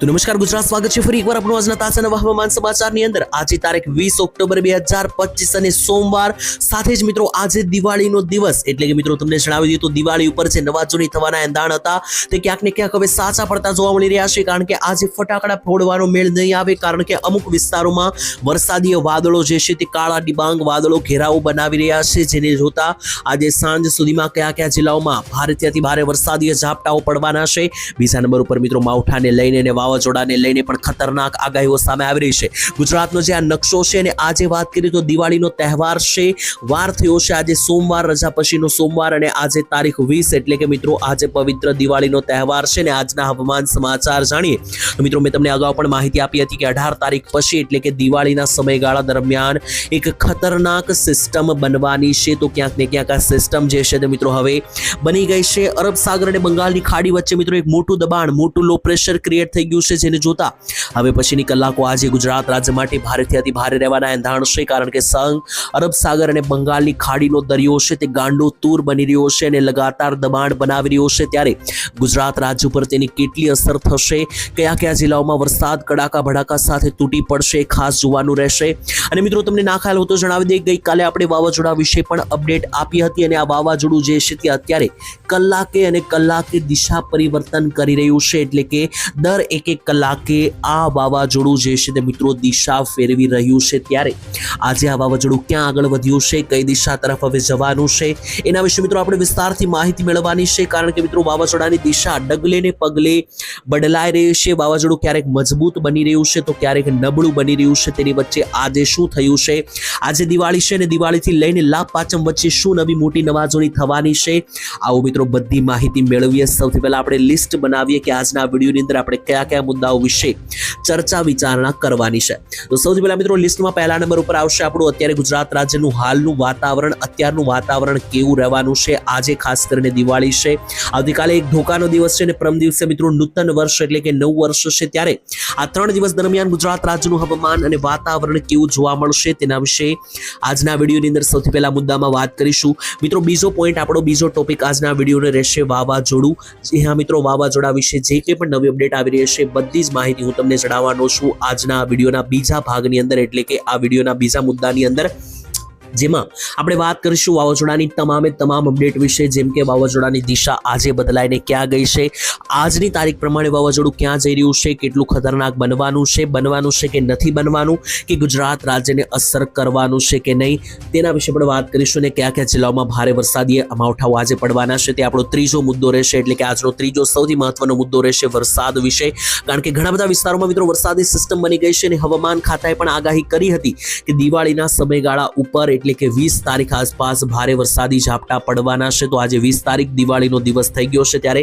તો નમસ્કાર, ગુજરાત સ્વાગત છે ફરી એકવાર આપણું આજના તાજા નવા હવામાન સમાચારની અંદર. આજે તારીખ વીસ ઓક્ટોબર બે હજાર પચીસ અને સોમવાર. સાથે જ મિત્રો, આજે દિવાળીનો દિવસ. એટલે કે મિત્રો, તમને જણાવી દઈએ તો દિવાળી ઉપર જે નવા જૂની થવાના એંધાણ હતા, તે ક્યાંક ને ક્યાંક હવે સાચા પડતા જોવા મળી રહ્યા છે. કારણ કે આજે ફટાકડા ફોડવાનો મેળ નહીં આવે, કારણ કે અમુક વિસ્તારોમાં વરસાદીય વાદળો જે છે તે કાળા ડિબાંગ વાદળો ઘેરાવો બનાવી રહ્યા છે. જેને જોતા આજે સાંજ સુધીમાં કયા કયા જિલ્લાઓમાં ભારેથી અતિ ભારે વરસાદીય ઝાપટાઓ પડવાના છે. બીજા નંબર ઉપર મિત્રો, માવઠાને લઈને વાવાઝોડાને લઈને પણ ખતરનાક આગાહીઓ સામે આવી રહી છે. ગુજરાતનો જે આ નકશો છે અને આજે વાત કરીએ તો દિવાળીનો તહેવાર છે, વાર થયો છે. આજે સોમવાર, રજા પછીનો સોમવાર અને આજે તારીખ વીસ એટલે કે મિત્રો આજે પવિત્ર દિવાળીનો તહેવાર છે ને આજના હવામાન સમાચાર જાણીએ. તો મિત્રો મેં તમને અગાઉ પણ માહિતી આપી હતી કે અઢાર તારીખ પછી એટલે કે દિવાળીના સમયગાળા દરમિયાન એક ખતરનાક સિસ્ટમ બનવાની છે. તો ક્યાંક ને ક્યાંક આ સિસ્ટમ જે છે તે મિત્રો હવે બની ગઈ છે. અરબ સાગર અને બંગાળની ખાડી વચ્ચે મિત્રો એક મોટું દબાણ, મોટું લો પ્રેશર ક્રિએટ થઈ ગયું છે જેને જોતા. હવે પછીની કલાકો આજે ગુજરાત રાજ્ય માટે ભારેથી અતિ ભારે રહેવાના એંધાણ છે, કારણ કે સંઘ, અરબ સાગર અને બંગાળની ખાડીનો દરિયો છે, તે ગાંડો તૂર બની રહ્યો છે અને લગાતાર દબાણ બનાવી રહ્યો છે, ત્યારે ગુજરાત રાજ્ય ઉપર તેની કેટલી અસર થશે? કયા કયા જિલ્લાઓમાં વરસાદ, કડાકા, ભડાકા સાથે તૂટી પડશે, ખાસ જોવાનું રહેશે? અને મિત્રો, તમને ના ખ્યાલ હોતો જણાવી દઈએ, ગઈકાલે આપણે વાવાઝોડા વિશે પણ અપડેટ આપી હતી અને આ વાવાઝોડું જે છે, તે અત્યારે કલાકે અને કલાકે દિશા પરિવર્તન કરી રહ્યું છે, એટલે કે દર એક એક કલાકે આ વાવાઝોડું જે છે તે મિત્રો દિશા ફેરવી રહ્યું છે ત્યારે આજે આ વાવાઝોડું ક્યાં આગળ વધ્યું છે, કઈ દિશા તરફ હવે જવાનું છે, એના વિશે મિત્રો આપણે વિસ્તારથી માહિતી મેળવવાની છે, કારણ કે મિત્રો વાવાઝોડાની દિશા ડગલે ને પગલે બદલાઈ રહી છે, વાવાઝોડું ક્યારેક મજબૂત બની રહ્યું છે તો ક્યારેક નબળું બની રહ્યું છે, તેની વચ્ચે આજે શું થયું છે, આજે દિવાળી છે અને દિવાળીથી લઈને લાભ પાંચમ વચ્ચે શું નવી મોટી નવાજોની થવાની છે, આવો મિત્રો બધી માહિતી મેળવીએ. સૌથી પહેલા આપણે લિસ્ટ બનાવીએ કે આજના વિડીયોની અંદર આપણે કયા કયા મુદ્દાઓ વિશે ચર્ચા વિચારણા કરવાની છે. તો સૌથી પહેલા મિત્રો લિસ્ટમાં પહેલા નંબર ઉપર આવશે આપણું અત્યારે ગુજરાત રાજ્યનું હાલનું વાતાવરણ, અત્યારનું વાતાવરણ કેવું રહેવાનું છે? આજે ખાસ કરીને દિવાળી છે. આવતીકાલે એક ઢોકાનો દિવસ છે અને પ્રમ દિવસે મિત્રો નૂતન વર્ષ એટલે કે નવું વર્ષ છે ત્યારે આ ત્રણ દિવસ દરમિયાન ગુજરાત રાજ્યનું હવામાન અને વાતાવરણ કેવું જોવા મળશે તેના વિશે આજના વિડીયોની અંદર સૌથી પહેલા મુદ્દામાં વાત કરીશું. મિત્રો બીજો પોઈન્ટ આપણો બીજો ટોપિક આજના વિડીયોને રહેશે વાવાઝોડું. જી હા મિત્રો, વાવાઝોડા વિશે જે કંઈ પણ નવી અપડેટ આવી રહી છે બધી જ માહિતી હું તમને જણાવવાનો છું. આજના વિડીયોના બીજા ભાગની અંદર, એટલે કે આ વિડીયોના બીજા મુદ્દાની અંદર જેમાં આપણે વાત કરીશું વાવાઝોડાની તમામે તમામ અપડેટ વિશે, જેમ કે વાવાઝોડાની દિશા આજે બદલાઈને ક્યાં ગઈ છે, આજની તારીખ પ્રમાણે વાવાઝોડું ક્યાં જઈ રહ્યું છે, કેટલું ખતરનાક બનવાનું છે બનવાનું છે કે નથી બનવાનું, કે ગુજરાત રાજ્યને અસર કરવાનું છે કે નહીં, તેના વિશે પણ વાત કરીશું અને કયા કયા જિલ્લાઓમાં ભારે વરસાદી અમાવઠાઓ આજે પડવાના છે, તે આપણો ત્રીજો મુદ્દો રહેશે, એટલે કે આજનો ત્રીજો સૌથી મહત્વનો મુદ્દો રહેશે વરસાદ વિશે. કારણ કે ઘણા બધા વિસ્તારોમાં મિત્રો વરસાદી સિસ્ટમ બની ગઈ છે અને હવામાન ખાતાએ પણ આગાહી કરી હતી કે દિવાળીના સમયગાળા ઉપર એટલે કે વીસ તારીખ આસપાસ ભારે વરસાદી ઝાપટા પડવાના છે. તો આજે વીસ તારીખ દિવાળીનો દિવસ થઈ ગયો છે ત્યારે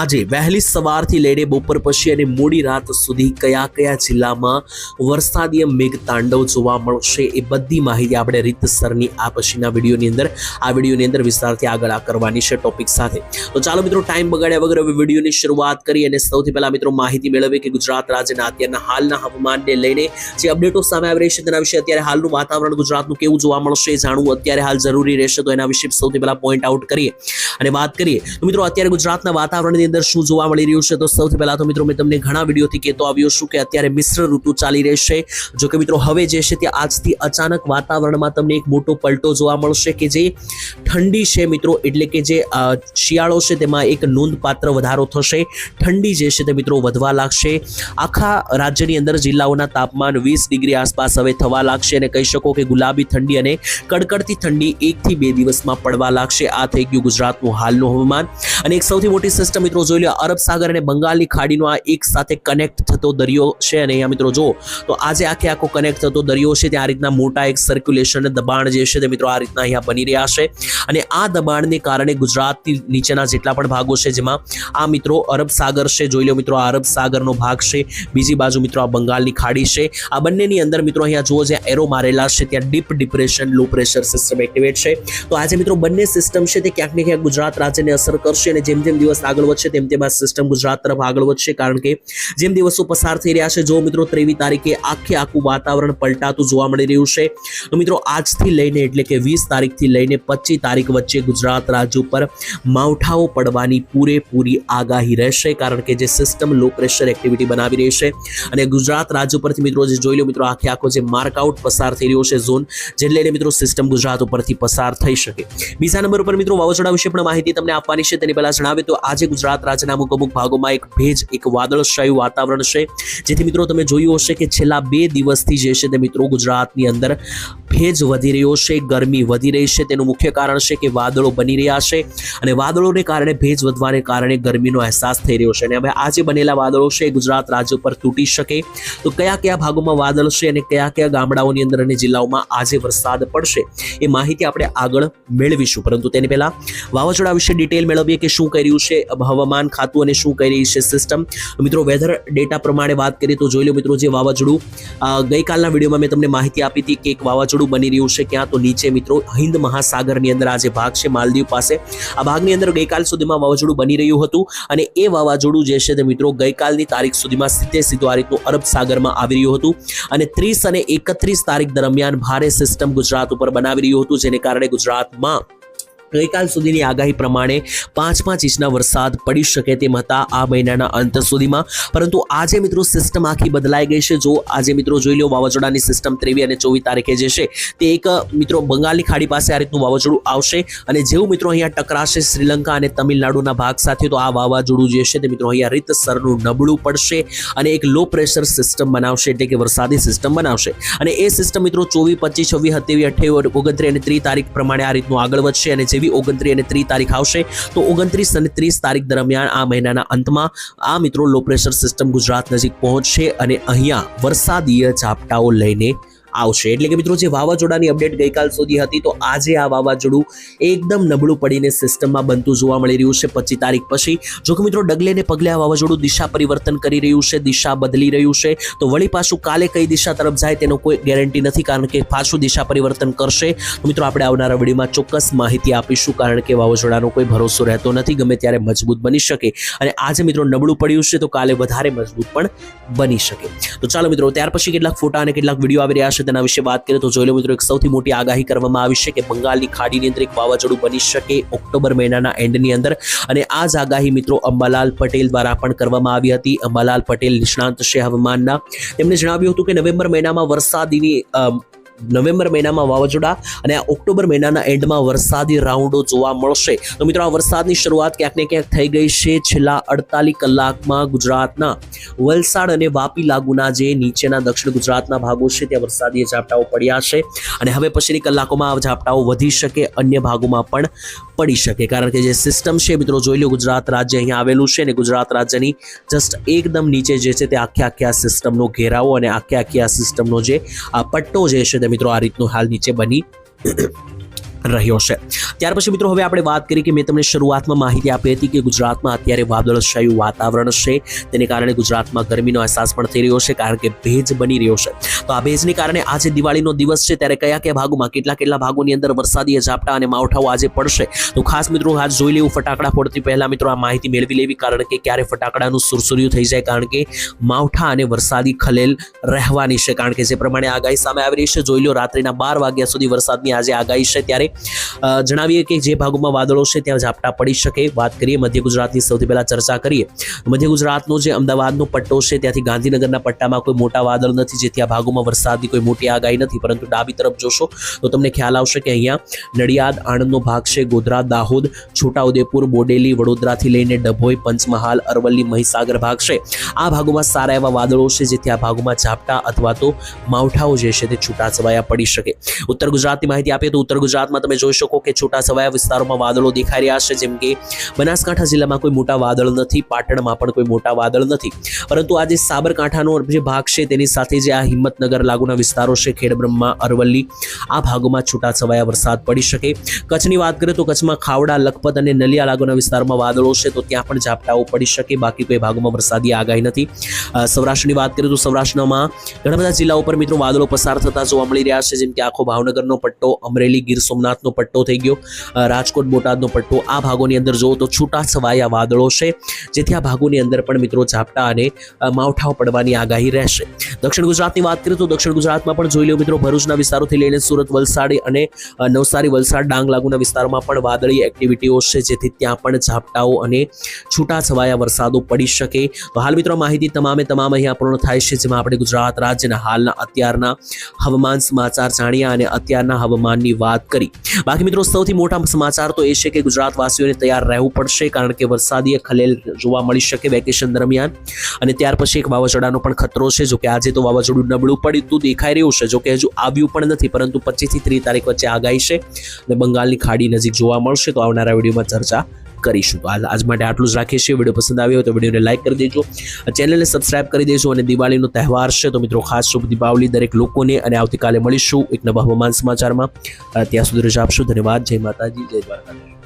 આજે વહેલી સવારથી લઈને બપોર પછી અને મોડી રાત સુધી કયા કયા જિલ્લામાં વરસાદીય મેઘ તાંડવ જોવા મળશે એ બધી માહિતી આપણે રીતસરની આ પછીના વિડીયોની અંદર, આ વિડીયોની અંદર વિસ્તારથી આગળ આ કરવાની છે ટોપિક સાથે. તો ચાલો મિત્રો, ટાઈમ બગાડ્યા વગર હવે વિડીયોની શરૂઆત કરી અને સૌથી પહેલા મિત્રો માહિતી મેળવીએ કે ગુજરાત રાજ્યના અત્યારના હાલના હવામાનને લઈને જે અપડેટો સામે આવી રહી છે તેના વિશે અત્યારે હાલનું વાતાવરણ ગુજરાતનું કેવું જોવા મળશે એ જાણવું અત્યારે હાલ જરૂરી રહેશે. તો એના વિશે સૌથી પહેલા પોઈન્ટ આઉટ કરીએ અને વાત કરીએ તો મિત્રો અત્યારે ગુજરાતના વાતાવરણની અંદર શું જોવા મળી રહ્યું છે? તો સૌથી પહેલા તો મિત્રો મેં તમને ઘણા વિડીયોથી કહેતો આવ્યો છું કે અત્યારે મિશ્ર ઋતુ ચાલી રહેશે જો કે મિત્રો હવે જે છે તે આજથી અચાનક વાતાવરણમાં તમને એક મોટો પલટો જોવા મળશે કે જે ઠંડી છે મિત્રો, એટલે કે જે શિયાળો છે તેમાં એક નોંધપાત્ર વધારો થશે. ઠંડી જે છે તે મિત્રો વધવા લાગશે. આખા રાજ્યની અંદર જિલ્લાઓના તાપમાન વીસ ડિગ્રી આસપાસ હવે થવા લાગશે અને કહી શકો કે ગુલાબી ઠંડી અને કડકડતી ઠંડી એકથી બે દિવસમાં પડવા લાગશે. આ થઈ ગયું ગુજરાતનું હાલનું હવામાન. અને એક સૌથી મોટી સિસ્ટમ મિત્રો જોઈ લો અરબ સાગર અને બંગાળની ખાડીનો આ એક સાથે કનેક્ટ થતો દરિયો છે. અને અહીંયા મિત્રો જો તો આજે આખે આખો કનેક્ટ થતો દરિયો છે. ત્યાં આ રીતના મોટા એક સર્ક્યુલેશન દબાણ જે છે તે મિત્રો આ રીતના અહીંયા બની રહ્યા છે. અને આ દબાણને કારણે ગુજરાતની નીચેના જેટલા પણ ભાગો છે, જેમાં આ મિત્રો અરબ સાગર છે. જોઈ લો મિત્રો, આ અરબ સાગરનો ભાગ છે. બીજી બાજુ મિત્રો આ બંગાળની ખાડી છે. આ બંનેની અંદર મિત્રો અહીંયા જુઓ, જ્યાં એરો મારેલા છે, ત્યાં deep depression condition low pressure system activate છે. તો આજે મિત્રો બંને સિસ્ટમ છે તે ક્યાંક ને ક્યાંક ગુજરાત રાજ્યને અસર કરશે અને જેમ જેમ દિવસ આગળ વધશે તેમ તેમ આ સિસ્ટમ ગુજરાત તરફ આગળ વધશે. કારણ કે જેમ દિવસો પસાર થઈ રહ્યા છે, જો મિત્રો ત્રેવીસ તારીખે આખે આખું વાતાવરણ પલટાતું જોવા મળી રહ્યું છે, તો મિત્રો આજથી લઈને એટલે કે વીસ તારીખથી લઈને પચીસ તારીખ વચ્ચે ગુજરાત રાજ્ય ઉપર માવઠાઓ પડવાની પૂરેપૂરી આગાહી રહેશે. કારણ કે જે સિસ્ટમ લો પ્રેશર એક્ટિવિટી બનાવી રહી છે અને ગુજરાત રાજ્ય ઉપરથી મિત્રો જે જોઈ લો મિત્રો આખે આખો જે માર્કઆઉટ પસાર થઈ રહ્યો છે ઝોન જેને લઈને મિત્રો સિસ્ટમ ગુજરાત ઉપરથી પસાર થઈ શકે. બીજા નંબર ઉપર મિત્રો વાવાઝોડા વિશે પણ માહિતી તમને આપવાની છે. તેની પહેલા જણાવે તો આજે ગુજરાત રાજ્યના અમુક અમુક ભાગોમાં એક ભેજ, એક વાદળશાયું વાતાવરણ છે. જેથી મિત્રો તમે જોયું હશે કે છેલ્લા બે દિવસથી જે છે તે મિત્રો ગુજરાતની અંદર ભેજ વધી રહ્યો છે, ગરમી વધી રહી છે. તેનું મુખ્ય કારણ છે કે વાદળો બની રહ્યા છે અને વાદળોને કારણે ભેજ વધવાને કારણે ગરમીનો અહેસાસ થઈ રહ્યો છે. અને હવે આજે બનેલા વાદળો છે એ ગુજરાત રાજ્ય ઉપર તૂટી શકે. તો કયા કયા ભાગોમાં વાદળ છે અને કયા કયા ગામડાઓની અંદર અને જિલ્લાઓમાં આજે વરસાદ પડશે. એ માહિતી આપણે આગળ મેળવીશું. પરંતુ તેની પહેલા વાવાઝોડા વિશે ડિટેલ મેળવીએ કે શું કર્યું છે હવામાન ખાતું અને શું કરી છે સિસ્ટમ મિત્રો વેધર ડેટા પ્રમાણે વાત કરીએ તો જોઈ લો મિત્રો, જે વાવાઝોડું ગઈકાલના વિડીયોમાં મેં તમને માહિતી આપી હતી કે એક વાવાઝોડું બની રહ્યું છે ક્યાં? તો નીચે મિત્રો, હિન્દ મહાસાગરની અંદર આ જે ભાગ છે માલદીવ પાસે. આ ભાગની અંદર ગઈકાલ સુધીમાં વાવાઝોડું બની રહ્યું હતું અને એ વાવાઝોડું જે છે તે મિત્રો, ગઈકાલની તારીખ સુધીમાં સીધે સીધું આ અરબ સાગરમાં આવી રહ્યું હતું. અને ત્રીસ અને એકત્રીસ તારીખ દરમિયાન ભારે સિસ્ટમ ગુજરાત ઉપર બનાવી રહ્યું હતું જેને કારણે ગુજરાતમાં ગઈકાલ સુધીની આગાહી પ્રમાણે પાંચ પાંચ ઇંચના વરસાદ પડી શકે તેમ હતા આ મહિનાના અંત સુધીમાં. પરંતુ આજે મિત્રો સિસ્ટમ આખી બદલાઈ ગઈ છે. જો આજે મિત્રો જોઈ લો વાવાઝોડાની સિસ્ટમ ત્રેવીસ અને ચોવીસ તારીખે જે છે, તે એક, મિત્રો બંગાળની ખાડી પાસે આ રીતનું વાવાઝોડું આવશે. અને જેવું મિત્રો અહીંયા ટકરાશે શ્રીલંકા અને તમિલનાડુના ભાગ સાથે, તો આ વાવાઝોડું જે છે તે મિત્રો અહીંયા રીતસરનું નબળું પડશે અને એક લો પ્રેશર સિસ્ટમ બનાવશે, એટલે કે વરસાદી સિસ્ટમ બનાવશે. અને એ સિસ્ટમ મિત્રો ચોવીસ, પચીસ, છવ્વીસ, સત્યાવીસ, અઠ્યાવીસ, ઓગણત્રીસ અને ત્રીસ તારીખ પ્રમાણે આ રીતનું આગળ વધશે. અને જેવી ઓગણત્રીસ અને ત્રીસ તારીખ આવશે. તો ઓગણત્રીસ અને ત્રીસ તારીખ દરમિયાન આ મહિનાના અંતમાં આ મિત્રો લો પ્રેશર સિસ્ટમ ગુજરાત નજીક પહોંચશે અને અહીંયા વરસાદીય ઝાપટાઓ લઈને આવશે. એટલે કે મિત્રો, જે વાવાઝોડાની અપડેટ ગઈકાલ સુધી હતી, તો આજે આ વાવાઝોડું એકદમ નબળું પડીને સિસ્ટમમાં બનતું જોવા મળી રહ્યું છે પચીસ તારીખ પછી. જો કે મિત્રો, ડગલેને પગલે આ વાવાઝોડું દિશા પરિવર્તન કરી રહ્યું છે, દિશા બદલી રહ્યું છે. તો વળી પાછું કાલે કઈ દિશા તરફ જાય તેનો કોઈ ગેરંટી નથી, કારણ કે પાછું દિશા પરિવર્તન કરશે. તો મિત્રો, આપણે આવનારા વિડીયોમાં ચોક્કસ માહિતી આપીશું, કારણ કે વાવાઝોડાનો કોઈ ભરોસો રહેતો નથી, ગમે ત્યારે મજબૂત બની શકે. અને આજે મિત્રો, નબળું પડ્યું છે, તો કાલે વધારે મજબૂત પણ બની શકે. તો ચાલો મિત્રો, ત્યાર પછી કેટલાક ફોટા અને કેટલાક વીડિયો આવી રહ્યા છે. તેના વિશે વાત કરીએ તો જોઈ લો મિત્રો, એક સૌથી મોટી આગાહી કરવામાં આવી છે કે બંગાળની ખાડીની અંદર એક વાવાઝોડું બની શકે ઓક્ટોબર મહિનાના એન્ડની અંદર. અને આ જ આગાહી મિત્રો અંબાલાલ પટેલ દ્વારા પણ કરવામાં આવી હતી. અંબાલાલ પટેલ નિષ્ણાંત છે હવામાનના. તેમણે જણાવ્યું હતું કે નવેમ્બર મહિનામાં વરસાદીની નવેમ્બર મહિનામાં વાવાઝોડા અને ઓક્ટોબર મહિનાના એન્ડમાં વરસાદી રાઉન્ડો જોવા મળશે. તો મિત્રો, આ વરસાદની શરૂઆત ક્યાંક ને ક્યાંક થઈ ગઈ છે. છેલ્લા અડતાલીસ કલાકમાં ગુજરાતના વલસાડ અને વાપી લાગુના જે નીચેના દક્ષિણ ગુજરાતના ભાગો છે, ત્યાં વરસાદી ઝાપટાઓ પડ્યા છે અને હવે પછીની કલાકોમાં આ ઝાપટાઓ વધી શકે, અન્ય ભાગોમાં પણ પડી શકે. કારણ કે જે સિસ્ટમ છે, મિત્રો, જોઈ લો, ગુજરાત રાજ્ય અહીંયા આવેલું છે અને ગુજરાત રાજ્યની જસ્ટ એકદમ નીચે જે છે તે આખે આખી આ સિસ્ટમનો ઘેરાવો અને આખે આખી આ સિસ્ટમનો જે આ પટ્ટો જે છે તે મિત્રો આ રીતનું હાલ નીચે બની રહ્યો છે. ત્યાર પછી મિત્રો હવે આપણે વાત કરી કે મેં તમને શરૂઆતમાં માહિતી આપી હતી કે ગુજરાતમાં અત્યારે વાદળછાયું વાતાવરણ છે. તેને કારણે ગુજરાતમાં ગરમીનો અહેસાસ પણ થઈ રહ્યો છે કારણ કે ભેજ બની રહ્યો છે. તો આ ભેજને કારણે આજે દિવાળીનો દિવસ છે ત્યારે કયા કયા ભાગોમાં કેટલા કેટલા ભાગોની અંદર વરસાદી ઝાપટા અને માવઠાઓ આજે પડશે? તો ખાસ મિત્રો આજ જોઈ લેવું ફટાકડા ફોડતી પહેલા મિત્રો આ માહિતી મેળવી લેવી કારણ કે ક્યારે ફટાકડાનું સુરસુર્યું થઈ જાય કારણ કે માવઠા અને વરસાદી ખલેલ રહેવાની છે. કારણ કે જે પ્રમાણે આગાહી સામે આવી રહી છે. જોઈ લો રાત્રિના બાર વાગ્યા સુધી વરસાદની આજે આગાહી છે. ત્યારે જણાવીએ કે જે ભાગોમાં વાદળો છે ત્યાં ઝાપટા પડી શકે. વાત કરીએ મધ્ય ગુજરાતની સૌથી પહેલા ચર્ચા કરીએ. મધ્ય ગુજરાતનો જે અમદાવાદનો પટ્ટો છે ત્યાંથી ગાંધીનગરના પટ્ટામાં કોઈ મોટા વાદળ નથી જેથી આ ભાગોમાં વરસાદની કોઈ મોટી આગાહી નથી. પરંતુ ડાબી તરફ જોશો તો તમને ખ્યાલ આવશે કે અહીંયા નડિયાદ, આણંદનો ભાગ છે, ગોધરા, દાહોદ, છોટાઉદેપુર, બોડેલી, વડોદરાથી લઈને ડભોઈ, પંચમહાલ, અરવલ્લી, મહીસાગર ભાગ છે. આ ભાગોમાં સારા એવા વાદળો છે જેથી આ ભાગોમાં ઝાપટા અથવા તો માવઠાઓ જે છે તે છૂટાછવાયા પડી શકે. ઉત્તર ગુજરાતની માહિતી આપીએ તો ઉત્તર ગુજરાતમાં સમાચારમાં તમે જોઈ શકો કે છૂટાછવાયા વિસ્તારોમાં વાદળો દેખાઈ રહ્યા છે, જેમ કે બનાસકાંઠા જિલ્લામાં કોઈ મોટા વાદળ નથી, પાટણમાં પણ કોઈ મોટા વાદળ નથી. પરંતુ આજે સાબરકાંઠાનો જે ભાગ છે, તેની સાથે જે આ હિંમતનગર લાગુના વિસ્તારો છે, ખેડબ્રહ્મા, અરવલ્લી, આ ભાગોમાં છૂટાછવાયા વરસાદ પડી શકે. કચ્છની વાત કરીએ તો કચ્છમાં ખાવડા, લખપત અને નલિયા લાગુના વિસ્તારમાં વાદળો છે, તો ત્યાં પણ ઝાપટાઓ પડી શકે, બાકી કોઈ ભાગોમાં વરસાદી આગાહી નથી. સૌરાષ્ટ્રની વાત કરીએ તો સૌરાષ્ટ્રમાં ઘણા બધા જિલ્લાઓ પર મિત્રો વાદળો પસાર થતા જોવા મળી રહ્યા છે, જેમ કે આખો ભાવનગરનો પટ્ટો, અમરેલી, ગીર સોમનાથનો પટ્ટો થઈ ગયો. રાજકોટ બોટાદનો પટ્ટો આ ભાગોની અંદર જુઓ તો છૂટા છવાયા વાદળો છે, જેથી આ ભાગોની અંદર પણ મિત્રો ઝાપટા અને માવઠાઓ પડવાની આગાહી રહેશે. દક્ષિણ ગુજરાતની વાત કરીએ તો દક્ષિણ ગુજરાતમાં પણ જોઈ લો મિત્રો ભરૂચના વિસ્તારોથી લઈને સુરત, વલસાડ અને નવસારી, વલસાડ, ડાંગ લાગુના વિસ્તારોમાં પણ વાદળી એક્ટિવિટીઓ છે, જેથી ત્યાં પણ ઝાપટાઓ અને છૂટા છવાયા વરસાદો પડી શકે. તો હાલ મિત્રો માહિતી તમામે તમામ અહીંયા પૂર્ણ થાય છે, જેમાં આપણે ગુજરાત રાજ્યના હાલના અત્યારના હવામાન સમાચાર જાણ્યા અને અત્યારના હવામાનની વાત કરી. બાકી મિત્રો, સૌથી મોટા સમાચાર તો એ છે કે ગુજરાતવાસીઓને તૈયાર રહેવું પડશે કારણ કે વરસાદીય ખલેલ જોવા મળી શકે વેકેશન દરમિયાન. અને ત્યાર પછી એક વાવાઝોડાનો પણ ખતરો છે. જો કે આજે તો વાવાઝોડું નબળું પડતું દેખાઈ રહ્યું છે. જોકે હજુ આવ્યું પણ નથી, પરંતુ પચીસથી ત્રીસ તારીખ વચ્ચે આગાહી છે. અને બંગાળની ખાડી નજીક જોવા મળશે. તો આવનારા વિડીયોમાં ચર્ચા કરીશું. તો આજ માટે આટલું જ રાખીએ છીએ. વીડિયો પસંદ આવ્યો તો વિડીયોને લાઇક કરી દેજો. ચેનલને સબસ્ક્રાઇબ કરી દેજો. અને દિવાળીનો તહેવાર છે તો મિત્રો, ખાસ શુભ દીપાવલી દરેક લોકોને. અને આવતીકાલે મળીશું એક નવા હવામાન સમાચારમાં. ત્યાં સુધી રજા આપશું. ધન્યવાદ. જય માતાજી. જય દ્વારકાધીશ.